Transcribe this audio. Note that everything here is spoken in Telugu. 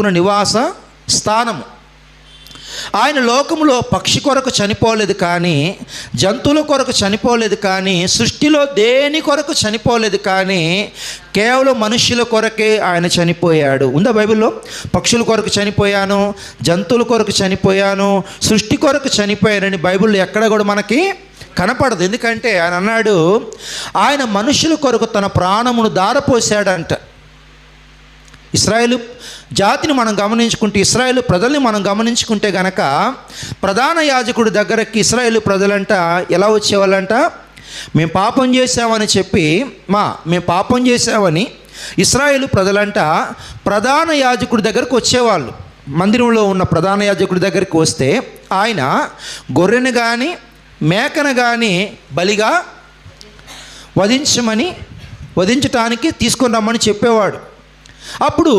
కొనుక్కున్న నివాస స్థానము. ఆయన లోకములో పక్షి కొరకు చనిపోలేదు కానీ జంతువుల కొరకు చనిపోలేదు కానీ సృష్టిలో దేని కొరకు చనిపోలేదు కానీ కేవలం మనుష్యుల కొరకే ఆయన చనిపోయాడు. ఉందా బైబిల్లో? పక్షుల కొరకు చనిపోయాను జంతువుల కొరకు చనిపోయాను సృష్టి కొరకు చనిపోయానని బైబిల్లో ఎక్కడ కూడా మనకి కనపడదు. ఎందుకంటే ఆయన అన్నాడు ఆయన మనుషుల కొరకు తన ప్రాణమును దారపోసాడంట ఇస్రాయేలు జాతిని మనం గమనించుకుంటే ఇస్రాయేల్ ప్రజల్ని మనం గమనించుకుంటే గనక ప్రధాన యాజకుడి దగ్గరకి ఇస్రాయేలు ప్రజలంట ఎలా వచ్చేవాళ్ళంట? మేము పాపం చేసామని చెప్పి మా మేము పాపం చేసామని ఇస్రాయేలు ప్రజలంట ప్రధాన యాజకుడి దగ్గరకు వచ్చేవాళ్ళు. మందిరంలో ఉన్న ప్రధాన యాజకుడి దగ్గరికి వస్తే ఆయన గొర్రెను కానీ మేకను కానీ బలిగా వధించమని వధించటానికి తీసుకొని రమ్మని చెప్పేవాడు. అప్పుడు